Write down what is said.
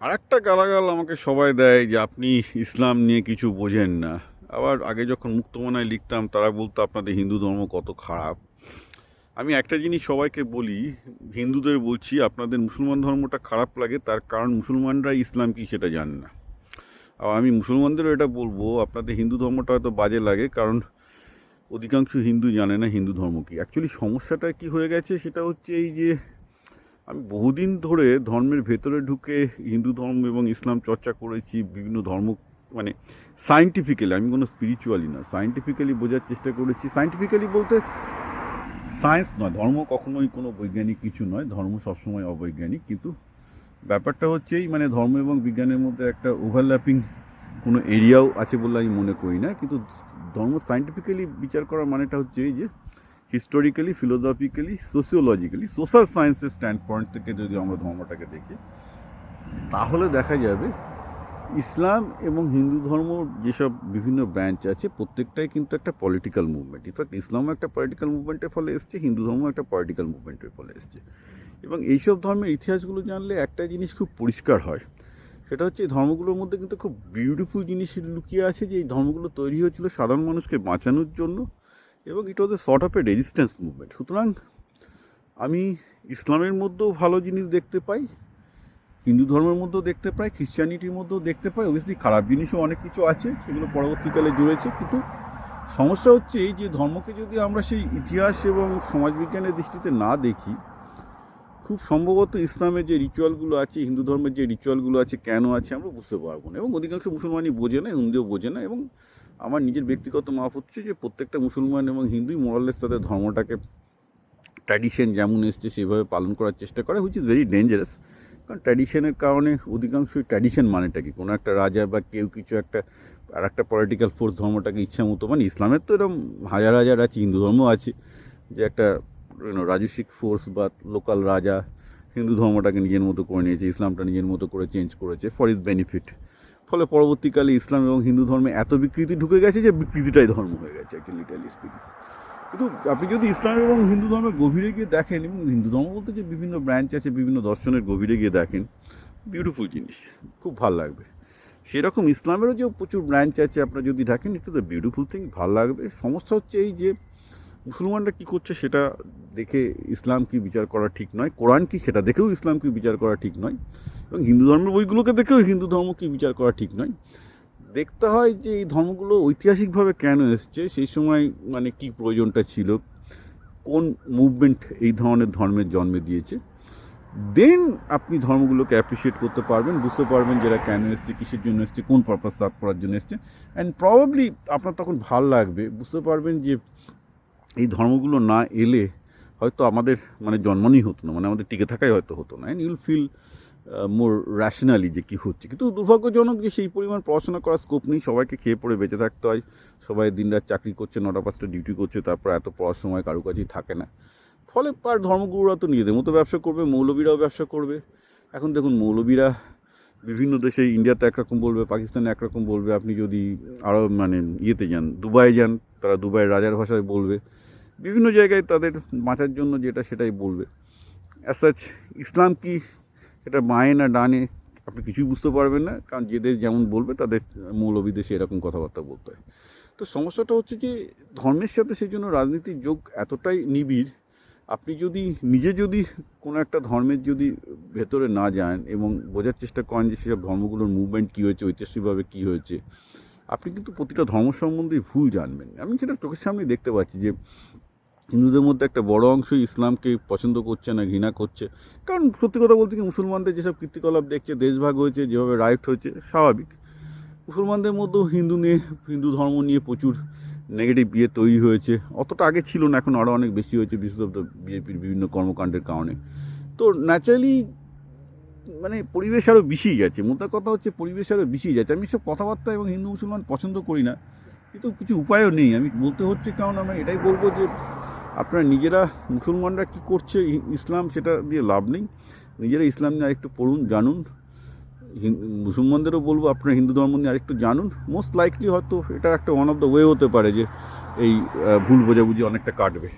আর একটা গালাগাল আমাকে সবাই দেয় যে আপনি ইসলাম নিয়ে কিছু বোঝেন না। আবার আগে যখন মুক্তমনায় লিখতাম, তারা বলতো আপনাদের হিন্দু ধর্ম কত খারাপ। আমি একটা জিনিস সবাইকে বলি, হিন্দুদের বলছি, আপনাদের মুসলমান ধর্মটা খারাপ লাগে, তার কারণ মুসলমানরা ইসলাম কি সেটা জানে না। আর আমি মুসলমানদেরও এটা বলব, আপনাদের হিন্দু ধর্মটা হয়তো বাজে লাগে, কারণ অধিকাংশ হিন্দু জানে না হিন্দু ধর্ম কি। অ্যাকচুয়ালি সমস্যাটা কি হয়ে গেছে সেটা হচ্ছে এই যে আমি বহুদিন ধরে ধর্মের ভেতরে ঢুকে হিন্দু ধর্ম এবং ইসলাম চর্চা করেছি, বিভিন্ন ধর্ম মানে সায়েন্টিফিক্যালি আমি কোনো স্পিরিচুয়ালি না সায়েন্টিফিক্যালি বোঝার চেষ্টা করেছি। সায়েন্টিফিক্যালি বলতে সায়েন্স নয়, ধর্ম কখনোই কোনো বৈজ্ঞানিক কিছু নয়, ধর্ম সবসময় অবৈজ্ঞানিক, কিন্তু ব্যাপারটা হচ্ছেই মানে ধর্ম এবং বিজ্ঞানের মধ্যে একটা ওভারল্যাপিং কোনো এরিয়াও আছে বলে আমি মনে করি না, কিন্তু ধর্ম সায়েন্টিফিক্যালি বিচার করার মানেটা হচ্ছে এই যে হিস্টোরিক্যালি ফিলোসফিক্যালি সোসিওলজিক্যালি সোশ্যাল সায়েন্সের স্ট্যান্ড পয়েন্ট থেকে যদি আমরা ধর্মটাকে দেখি, তাহলে দেখা যাবে ইসলাম এবং হিন্দু ধর্ম যেসব বিভিন্ন ব্রাঞ্চ আছে, প্রত্যেকটাই কিন্তু একটা পলিটিক্যাল মুভমেন্ট ইনফ্যাক্ট ইসলামও একটা পলিটিক্যাল মুভমেন্টের ফলে এসছে, হিন্দু ধর্ম একটা পলিটিক্যাল মুভমেন্টের ফলে এসছে। এবং এইসব ধর্মের ইতিহাসগুলো জানলে একটা জিনিস খুব পরিষ্কার হয়, সেটা হচ্ছে এই ধর্মগুলোর মধ্যে কিন্তু খুব বিউটিফুল জিনিস লুকিয়ে আছে যে এই ধর্মগুলো তৈরি হয়েছিল সাধারণ মানুষকে বাঁচানোর জন্য এবং it was a sort of a resistance movement সুতরাং আমি ইসলামের মধ্যেও ভালো জিনিস দেখতে পাই, হিন্দু ধর্মের মধ্যেও দেখতে পাই খ্রিশ্চানিটির মধ্যেও দেখতে পাই। অবভিয়াসলি খারাপ জিনিসও অনেক কিছু আছে, সেগুলো পরবর্তীকালে জুড়েছে। কিন্তু সমস্যা হচ্ছে এই যে ধর্মকে যদি আমরা সেই ইতিহাস এবং সমাজবিজ্ঞানের দৃষ্টিতে না দেখি খুব সম্ভবত ইসলামের যে রিচুয়ালগুলো আছে, হিন্দু ধর্মের যে রিচুয়ালগুলো আছে, কেন আছে, আমরা বুঝতে পারব না। এবং অধিকাংশ মুসলমানই বোঝে না, হিন্দুও বোঝে না। এবং আমার নিজের ব্যক্তিগত মাপ হচ্ছে যে, প্রত্যেকটা মুসলমান এবং হিন্দুই মোরালেস তাদের ধর্মটাকে ট্র্যাডিশন যেমন এসছে, সেভাবে পালন করার চেষ্টা করে হুইচ ইজ ভেরি ডেঞ্জারাস কারণ ট্র্যাডিশনের কারণে অধিকাংশই ট্র্যাডিশন মানেটা কি? কোনো একটা রাজা বা কেউ কিছু একটা, আর একটা পলিটিক্যাল ফোর্স ধর্মটাকে ইচ্ছা মতো মানে ইসলামের তো এরকম হাজার হাজার আছে, হিন্দু ধর্ম আছে, যে একটা রাজস্বিক ফোর্স বা লোকাল রাজা হিন্দু ধর্মটাকে নিজের মতো করে নিয়েছে, ইসলামটা নিজের মতো করে চেঞ্জ করেছে ফর ইজ বেনিফিট ফলে পরবর্তীকালে ইসলাম এবং হিন্দু ধর্মে এত বিকৃতি ঢুকে গেছে যে বিকৃতিটাই ধর্ম হয়ে গেছে অ্যাকচুয়ালি লিটারালি স্পিকিং কিন্তু আপনি যদি ইসলাম এবং হিন্দু ধর্মের গভীরে গিয়ে দেখেন এবং হিন্দু ধর্ম বলতে যে বিভিন্ন ব্রাঞ্চ আছে, বিভিন্ন দর্শনের গভীরে গিয়ে দেখেন বিউটিফুল জিনিস, খুব ভালো লাগবে। সেরকম ইসলামেরও যে প্রচুর ব্রাঞ্চ আছে, আপনারা যদি দেখেন একটু দ্য বিউটিফুল থিং ভালো লাগবে। সমস্যা হচ্ছে এই যে মুসলমানরা কী করছে সেটা দেখে ইসলাম কি বিচার করা ঠিক নয়? কোরআন কি সেটা দেখেও ইসলাম কি বিচার করা ঠিক নয়? এবং হিন্দু ধর্মের বইগুলোকে দেখেও হিন্দু ধর্ম কি বিচার করা ঠিক নয়? দেখতে হয় যে এই ধর্মগুলো ঐতিহাসিকভাবে কেন এসছে? সেই সময় মানে কি প্রয়োজনটা ছিল? কোন মুভমেন্ট এই ধরনের ধর্মের জন্মে দিয়েছে? দেন আপনি ধর্মগুলোকে অ্যাপ্রিসিয়েট করতে পারবেন, বুঝতে পারবেন যেটা কেন এসছে, কিসের জন্য এসছে, কোন পারপাস সার্ভ করার জন্য এসছে। অ্যান্ড প্রবাবলি আপনার তখন ভালো লাগবে, বুঝতে পারবেন যে এই ধর্মগুলো না এলে হয়তো আমাদের মানে জন্মনই হতো না মানে আমাদের টিকে থাকাই হয়তো হতো না। ইউল ফিল মোর র্যাশনালি যে কী হচ্ছে। কিন্তু দুর্ভাগ্যজনক যে সেই পরিমাণ পড়াশোনা করার স্কোপ নেই, সবাইকে খেয়ে পড়ে বেঁচে থাকতে হয়, সবাই দিনরাত চাকরি করছে, নটা পাঁচটা ডিউটি করছে, তারপর এত পড়ার সময় কারও কাছেই থাকে না। ফলে আর ধর্মগুরুরা তো নিজেদের মতো ব্যবসা করবে, মৌলবীরাও ব্যবসা করবে। এখন দেখুন, মৌলবীরা বিভিন্ন দেশে ইন্ডিয়াতে একরকম বলবে পাকিস্তানে একরকম বলবে। আপনি যদি আরও মানে ইয়েতে যান দুবাই যান, তারা দুবাইয়ের রাজার ভাষায় বলবে। বিভিন্ন জায়গায় তাদের বাঁচার জন্য যেটা সেটাই বলবে। অ্যাজ সাচ ইসলাম কি সেটা বাঁয়ে না ডানে আপনি কিছুই বুঝতে পারবেন না, কারণ যে দেশ যেমন বলবে তাদের মৌলবী দেশে এরকম কথাবার্তা বলতে হয়। তো সমস্যাটা হচ্ছে যে ধর্মের সাথে সেই জন্য রাজনীতির যোগ এতটাই নিবিড়, আপনি যদি নিজে যদি কোনো একটা ধর্মের যদি ভেতরে না যান এবং বোঝার চেষ্টা করেন যে সেসব ধর্মগুলোর মুভমেন্ট কী হয়েছে ঐতিহাসিকভাবে কী হয়েছে, আপনি কিন্তু প্রতিটা ধর্ম সম্বন্ধেই ভুল জানবেন। আমি সেটা চোখের সামনে দেখতে পাচ্ছি যে হিন্দুদের মধ্যে একটা বড় অংশ ইসলামকে পছন্দ করছে না, ঘৃণা করছে। কারণ সত্যি কথা বলতে কি, মুসলমানদের যেসব কীর্তিকলাপ দেখছে, দেশভাগ হয়েছে, যেভাবে রাইট হয়েছে, স্বাভাবিক। মুসলমানদের মধ্যেও হিন্দু নিয়ে, হিন্দু ধর্ম নিয়ে প্রচুর নেগেটিভ বিয়ে তৈরি হয়েছে। অতটা আগে ছিল না, এখন আরও অনেক বেশি হয়েছে বিশেষত বিজেপির বিভিন্ন কর্মকাণ্ডের কারণে। তো ন্যাচারালি মানে পরিবেশ আরও বেশি যাচ্ছে। মোদ্দা কথা হচ্ছে পরিবেশ আরও বেশি যাচ্ছে। আমি সব কথাবার্তা এবং হিন্দু মুসলমান পছন্দ করি না। কিন্তু কিছু উপায়ও নেই। আমি বলতে হচ্ছে কারণ আমরা এটাই বলব যে আপনারা নিজেরা মুসলমানরা কি করছে ইসলাম সেটা দিয়ে লাভ নেই। নিজেরা ইসলাম নিয়ে আরেকটু পড়ুন, জানুন। মুসলমানদেরও বলব, আপনারা হিন্দু ধর্ম নিয়ে আরেকটু জানুন। মোস্ট লাইকলি হয়তো এটা একটা ওয়ান অফ দ্য ওয়ে হতে পারে যে এই ভুল বোঝাবুঝি অনেকটা কাটবে।